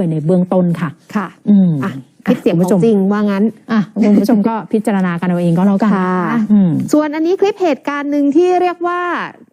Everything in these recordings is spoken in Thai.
ด้วยในเบื้องต้นค่ะค่ะ อืมอะคลิปเสียงคุณขผู้ชองมจริงว่างั้นอะคุณผู้ชมก็พิจารณากันเอาเองก็แล้วกันค่ะอืมส่วนอันนี้คลิปเหตุการณ์หนึ่งที่เรียกว่า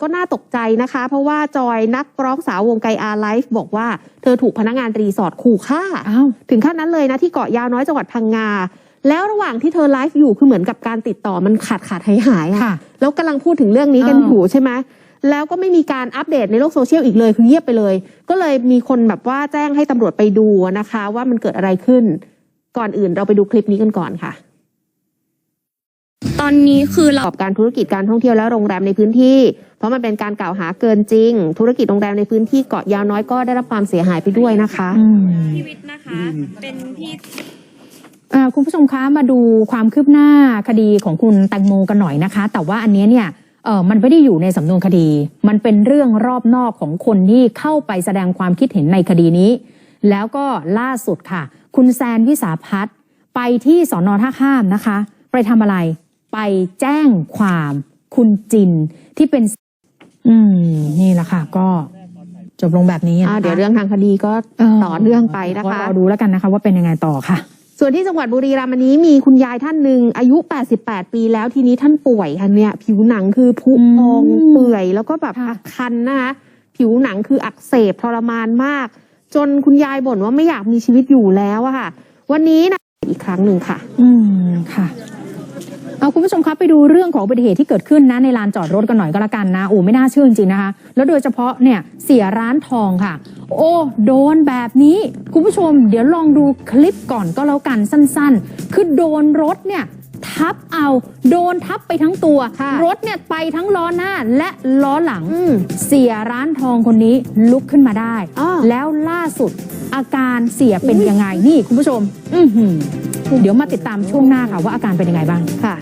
ก็น่าตกใจนะคะ เพราะว่าจอยนักร้องสาววงไกอาไลฟ์บอกว่าเธอถูกพนักงานรีสอร์ทขู่ฆ่าอ้าวถึงขั้นนั้นเลยนะที่เกาะยาวน้อยจังหวัดพังงา แล้วระหว่างที่เธอไลฟ์อยู่คือเหมือนกับการติดต่อมันขาดขาดหายหายๆอะค่ะแล้วกำลังพูดถึงเรื่องนี้กันอ่าอยู่ใช่ไหม แล้วก็ไม่มีการอัปเดตในโลกโซเชียลอีกเลยคือเงียบไปเลย ก็เลยมีคนแบบว่าแจ้งให้ตำรวจไปดูนะคะ ว่ามันเกิดอะไรขึ้น ก่อนอื่นเราไปดูคลิปนี้กันก่อนค่ะ ตอนนี้คือประเรากอบการธุรกิจการท่องเที่ยวและโรงแรมในพื้นที่ เพราะมันเป็นการกล่าวหาเกินจริง ธุรกิจโรงแรมในพื้นที่เกาะยาวน้อยก็ได้รับความเสียหายไปด้วยนะคะอืมชีวิตนะคะ เป็นพี่อ่าคุณผู้ชมคะมาดูความคืบหน้าคดีของคุณแตงโมกันหน่อยนะคะ แต่ว่าอันเนี้ยเนี่ย เออมันไม่ได้อยู่ในสำนวนคดี มันเป็นเรื่องรอบนอกของคนที่เข้าไปแสดงความคิดเห็นในคดีนี้ แล้วก็ล่าสุดค่ะ คุณแซนวิสาพัฒน์ไปที่สอนอท่าข้ามนะคะ ไปทำอะไร ไปแจ้งความคุณจินที่เป็น อืม นี่แหละค่ะ ก็จบลงแบบนี้นะคะอ่าเดี๋ยวเรื่องทางคดีก็ต่อเนื่องไปนะคะก็รอดูแล้วกันนะคะ ว่าเป็นยังไงต่อค่ะ ส่วนที่จังหวัดบุรีรัมย์อันนี้มีคุณยายท่านหนึ่งอายุ 88 ปีแล้วทีนี้ท่านป่วยค่ะเนี่ย ผิวหนังคือพุพองอืมเปื่อยแล้วก็แบบค่ะอักคันนะคะผิวหนังคืออักเสบทรมานมาก จนคุณยายบ่นว่าไม่อยากมีชีวิตอยู่แล้วอะค่ะ วันนี้นะอีกครั้งหนึ่งค่ะ อืมค่ะ เอาคุณผู้ชมครับไปดูเรื่องของอุบัติเหตุที่เกิดขึ้นนะในลานจอดรถกันหน่อยก็แล้วกันนะโอ้ไม่น่าเชื่อจริงๆนะคะ แล้วโดยเฉพาะเนี่ยเสียร้านทองค่ะ โอ้โดนแบบนี้ คุณผู้ชม เดี๋ยวลองดูคลิปก่อนก็แล้วกันสั้นๆ คือโดนรถเนี่ยทับเอาโดนทับไปทั้งตัวค่ะรถเนี่ยไปทั้งล้อหน้าและล้อหลังอืมเสียร้านทองคนนี้ลุกขึ้นมาได้อ้อแล้วล่าสุดอาการเสียเป็นยังไงนี่คุณผู้ชมอือหือเดี๋ยวมาติดตามช่วงหน้าค่ะว่าอาการเป็นยังไงบ้างค่ะ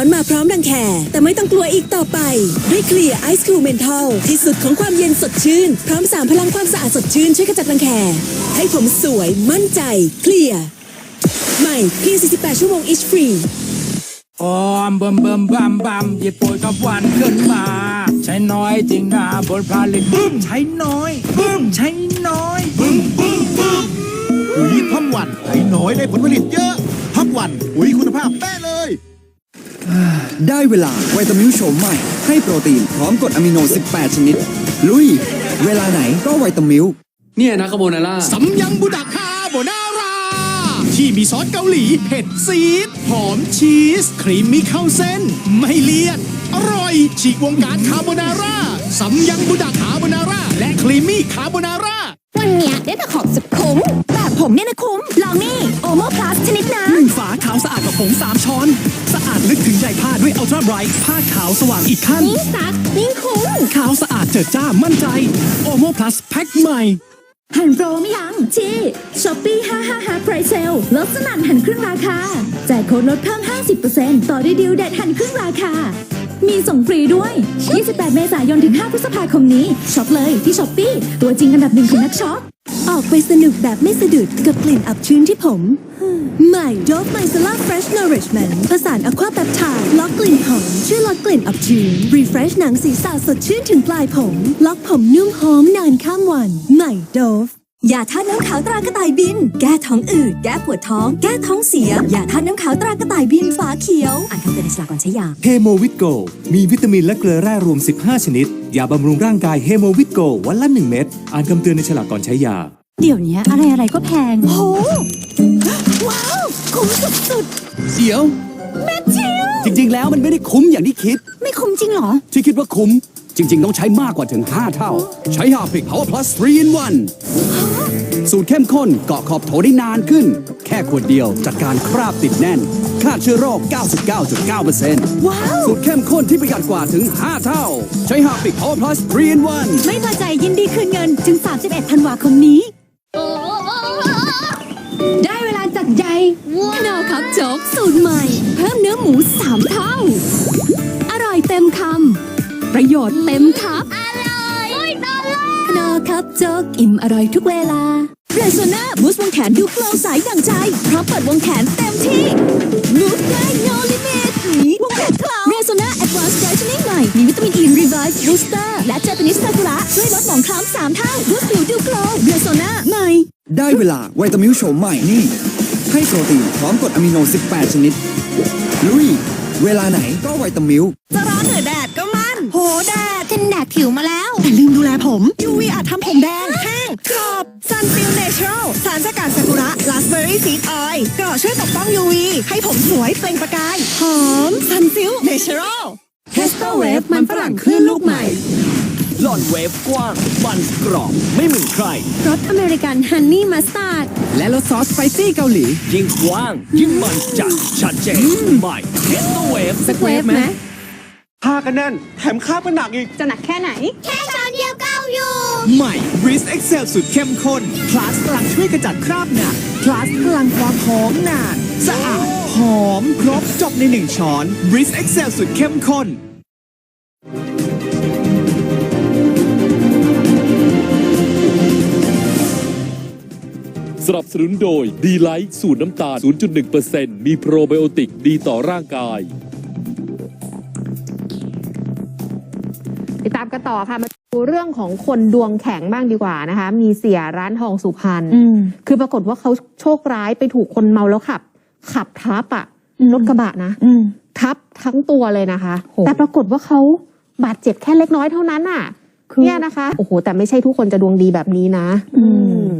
อความร้อนมาพร้อมรังแคแต่ไม่ต้องกลัวอีกต่อไป ด้วยเคลียร์ไอซ์คูลเมนทัลที่สุดของความเย็นสดชื่น พร้อมสามพลังความสะอาดสดชื่นช่วยขจัดรังแคให้ผมสวยมั่นใจเคลียร์ใหม่เพียง48 ชั่วโมง Itch Free ออมเบิ่มเบิ่มบัมบัมหยิบโปรยกับวันขึ้นมา ใช้น้อยจริงนะบนผลิตบึ้มใช้น้อยบึ้มใช้น้อยบึ้มบึ้มบึ้มปุ๋ยพัมวันใช้น้อยได้ผลผลิตเยอะพัมวันปุ๋ยคุณภาพแป้เลย ได้เวลาไวตามิลโฉมใหม่ ให้โปรตีนพร้อมกรดอะมิโน 18 ชนิด ลุย เวลาไหนก็ไวตามิลเนี่ยนะคาโบนาร่าสำยังบุดักฮาโบนาราที่มีซอสเกาหลีเผ็ดซีด หอมชีส ครีมมีเข้าเส้น ไม่เลี่ยน อร่อย ฉีกวงการคาโบนาร่าสำยังบุดักคาโบนาร่าและครีมมี่คาโบนาร่าวันเนี้ยได้แต่ของสุดคุ้มแบบ ผมเนี่ยนะคุ้ม ลองนี่โอโมพลัสชนิดน้หนึ่งฝาขาวสะอาดกับผง3ช้อน สะอาดลึกถึงใยผ้าด้วยอัลตร้าไบรท์ผ้าขาวสว่างอีกขั้นำยิ่งซักยิ่งคุ้มขาวสะอาดเจิดจ้ามั่นใจโอโมพลัสแพ็คใหม่หันโปรไม่ยังที่ช้อปปี้555 Price Sale ลดสนั่นหันครึ่งราคา แจกโค้ดลดเพิ่ม 50%ต่อด้วยดิวเด็ดหันครึ่งราคา มีส่งฟรีด้วย 28 เมษายนถึง 5 พฤษภาคมนี้ช็อปเลยที่ช้อปปี้ตัวจริงอันดับหนึ่งของนักช็อป ออกไปสนุกแบบไม่สะดุดกับกลิ่นอับชื้นที่ผมใหม่ Dove Micellar Fresh Nourishment ผสานอะควาแปปไทด์ล็อกกลิ่นหอมช่วยลดกลิ่นอับชื้น Refresh หนังศีรษะสดชื่นถึงปลายผม ล็อกผมนุ่มหอมนานข้ามวัน ใหม่ Dove ยาทาตุน้ำขาวตรากระต่ายบิน แก้ท้องอืด แก้ปวดท้อง แก้ท้องเสีย ยาทาตุน้ำขาวตรากระต่ายบินฝาเขียว อ่านคำเตือนในฉลากก่อนใช้ยา เฮโมวิตโก มีวิตามินและเกลือแร่รวม 15 ชนิด ยาบำรุงร่างกายเฮโมวิตโกวันละ 1 เม็ด อ่านคำเตือนในฉลากก่อนใช้ยา เดี๋ยวนี้อะไรอะไรก็แพง โห ว้าว คุ้มสุดเดี๋ยว ๆแมทธิว จริง ๆ แล้วมันไม่ได้คุ้มอย่างที่คิด ไม่คุ้มจริงเหรอ ที่คิดว่าคุ้ม จริง ๆ ต้องใช้มากกว่าถึง 5 เท่า ใช้ฮาพิก Power Plus 3 in 1 สูตรเข้มข้นเกาะขอบโถได้นานขึ้น แค่ขวดเดียวจัดการคราบติดแน่นฆ่าเชื้อโรค 99.9%ว้าว สูตรเข้มข้นที่ประหยัดกว่าถึง 5 เท่า ใช้ฮาพิก Power Plus 3 in 1ไม่พอใจยินดีคืนเงิน ถึง 31 ธันวาคมนี้ โจ๊กสูตรใหม่ เพิ่มเนื้อหมูสามเท่า อร่อยเต็มคำ ประโยชน์เต็มครับอร่อยอุ้ยตอนลนอครับโจ๊กอิ่มอร่อยทุกเวลาเรโซนาบูสวงแขนดูเคลาสายดังใจพร้อมเปิดวงแขนเต็มที่ลูกได้ no limit นีวงแขนเคลาเรโซนาแอดวานซ์ Brightening ใหม่ มีวิตามินอีรีไวซ์บูสเตอร์และเจตนิสซากุระช่วยลดหมองคล้ำสามเท่าบูสต์ผิวดูเคลาเรโซนาใหม่ ได้เวลาวิตามิวโฉมใหม่นี่ ให้โปรตีนพร้อมกรดอะมิโน 18 ชนิด ลุย เวลาไหนก็ไวตามิลจะร้อนหรือแดดก็มัน โหแดดกันแดดผิวมาแล้ว แต่ลืมดูแลผม UV อาจทำผมแดง แห้งกรอบ Sunfield Natural สารสกัดซากุระ Raspberry Seed Oil เกราะช่วยปกป้อง UV ให้ผมสวยเปล่งประกาย หอม Sunfield Natural h e s t e r Wave มันฝรั่งคลื่นลูกใหม่ห ล่อนเวฟกว้างมันกรอบไม่เหมือนใคร รสอเมริกันฮันนี่มัสตาร์ดและรสซอสสไปซี่เกาหลี ยิ่งกว้างยิ่งมันจัดชัดเจนใหม่เทสโตเวฟสักเวฟไหมผ้ากันแน่น แถมค่ากันหนักอีก จะหนักแค่ไหน แค่ช้อนเดียวเก้าอยู่ ใหม่ b r i s Excel สุดเข้มข้นพลัสพลังช่วยกระจัดคราบหนักพลัสพลังความหอมนาน สะอาดหอมครบจบในหนึ่งช้อน b r i s Excel สุดเข้มข้น นับสนุนโดยดีไลท์สูตรน้ำตาล 0.1%มีโปรไบโอติกดีต่อร่างกาย ติดตามกันต่อค่ะมาดูเรื่องของคนดวงแข็งบ้างดีกว่านะคะ มีเสียร้านทองสุพรรณอืมคือปรากฏว่าเขาโชคร้ายไปถูกคนเมาแล้วขับ ขับทับอะรถกระบะนะอืมทับทั้งตัวเลยนะคะโหแต่ปรากฏว่าเขาบาดเจ็บแค่เล็กน้อยเท่านั้นน่ะคือเนี่ยนะคะ โอ้โห แต่ไม่ใช่ทุกคนจะดวงดีแบบนี้นะ อืม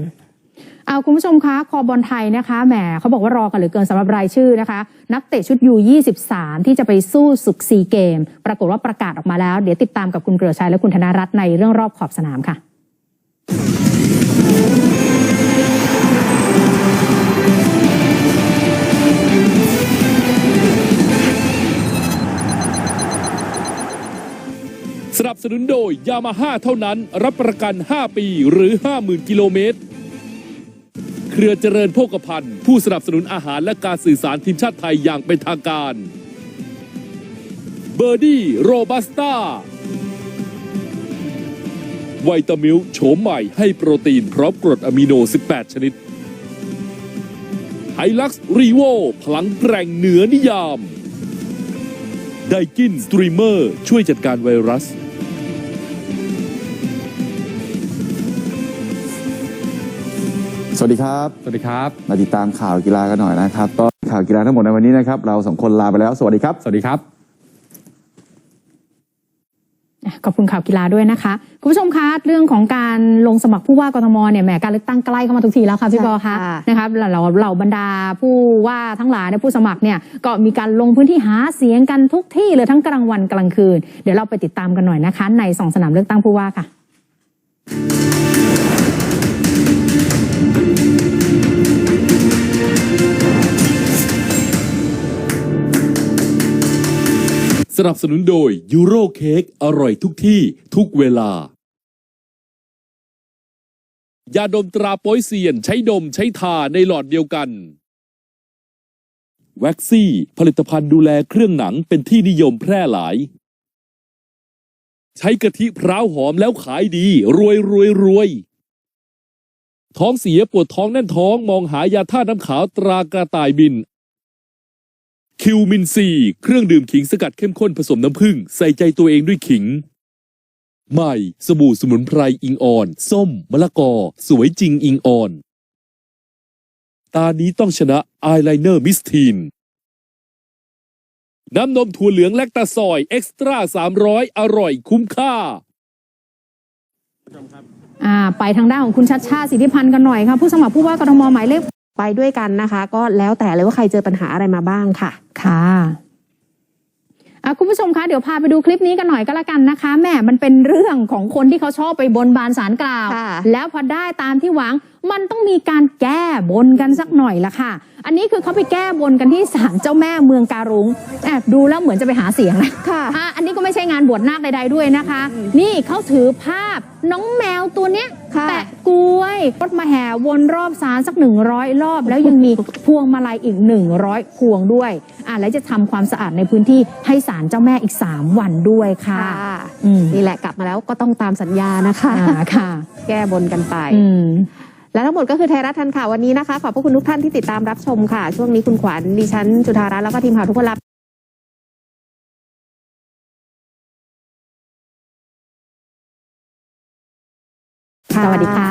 เอาคุณผู้ชมคะคอบอลไทยนะคะแหมเขาบอกว่ารอกันเหลือเกินสำหรับรายชื่อนะคะ นักเตะชุดยู23 ที่จะไปสู้ศึกซีเกม ปรากฏว่าประกาศออกมาแล้ว เดี๋ยวติดตามกับคุณเกลือชัยและคุณธนรัตน์ในเรื่องรอบขอบสนามค่ะสนับสนุนโดยยามาฮ่าเท่านั้น รับประกัน 5 ปีหรือ 50,000 กิโลเมตร เครือเจริญโภคภัณฑ์ ผู้สนับสนุนอาหารและการสื่อสารทีมชาติไทยอย่างเป็นทางการ เบอร์ดี้โรบัสต้าไวตามิลโฉมใหม่ให้โปรตีนพร้อมกรดอะมิโน 18 ชนิดไฮลักซ์รีโวพลังแกร่งเหนือนิยามไดกินสตรีมเมอร์ช่วยจัดการไวรัส สวัสดีครับ สวัสดีครับ มาติดตามข่าวกีฬากันหน่อยนะครับ ก็ข่าวกีฬาทั้งหมดในวันนี้นะครับ เราสองคนลาไปแล้ว สวัสดีครับ สวัสดีครับ ขอบคุณข่าวกีฬาด้วยนะคะ คุณผู้ชมคะ เรื่องของการลงสมัครผู้ว่ากทมเนี่ยแหมการเลือกตั้งใกล้เข้ามาทุกทีแล้วค่ะพี่ใช่บอคะค่ะนะคะเหล่าเหล่าบรรดาผู้ว่าทั้งหลายเนี่ยผู้สมัครเนี่ยก็มีการลงพื้นที่หาเสียงกันทุกที่เลยทั้งกลางวันกลางคืน เดี๋ยวเราไปติดตามกันหน่อยนะคะ ในสองสนามเลือกตั้งผู้ว่าค่ะ นับสนุนโดยยูโรเค้กอร่อยทุกที่ทุกเวลา ยาดมตราโป้ยเซียนใช้ดมใช้ทาในหลอดเดียวกันแว็กซี่ ผลิตภัณฑ์ดูแลเครื่องหนังเป็นที่นิยมแพร่หลาย ใช้กะทิพร้าวหอมแล้วขายดี รวยรวยรวยท้องเสียปวดท้องแน่นท้องมองหายาท่าน้ำขาวตรากระต่ายบิน คิวมินซี เครื่องดื่มขิงสกัดเข้มข้นผสมน้ำผึ้งใส่ใจตัวเองด้วยขิง ใหม่ สบู่สมุนไพรอิงอ่อน ส้ม มะละกอ สวยจริงอิงอ่อน ตานี้ต้องชนะอายไลเนอร์มิสทีน น้ำนมถั่วเหลืองแลคตาซอย เอ็กซ์ตร้า300 อร่อยคุ้มค่าอ่าไปทางด้านของคุณชัดชาติสิทธิพันธ์กันหน่อยค่ะผู้สมัครผู้ว่ากทมหมายเลข ไปด้วยกันนะคะ ก็แล้วแต่เลยว่าใครเจอปัญหาอะไรมาบ้างค่ะ ค่ะอะคุณผู้ชมคะเดี๋ยวพาไปดูคลิปนี้กันหน่อยก็แล้วกันนะคะแหม่มันเป็นเรื่องของคนที่เขาชอบไปบนบานสารกล่าวค่ะแล้วพอได้ตามที่หวังมันต้องมีการแก้บนกันสักหน่อยละค่ะ อันนี้คือเขาไปแก้บนกันที่ศาลเจ้าแม่เมืองการุงแอบดูแล้วเหมือนจะไปหาเสียงนะค่ะอะอันนี้ก็ไม่ใช่งานบวชนาคใดๆด้วยนะคะ นี่เขาถือภาพน้องแมวตัวเนี้ยค่ะแปะกล้วยรถมาแห่วนรอบศาลสักหนึ่งร้อยรอบ แล้วยังมีพวงมาลัยอีกหนึ่งร้อยพวงด้วยอะแล้วจะทำความสะอาดในพื้นที่ให้ศาลเจ้าแม่อีกสามวันด้วยค่ะค่ะอืมนี่แหละกลับมาแล้วก็ต้องตามสัญญานะคะอ่าค่ะ แก้บนกันไปอืม และทั้งหมดก็คือไทยรัฐทันข่าววันนี้นะคะ ขอบพระคุณทุกท่านที่ติดตามรับชมค่ะ ช่วงนี้คุณขวัญดิฉันจุธารัตน์แล้วก็ทีมข่าวทุกคนรับสวัสดีค่ะ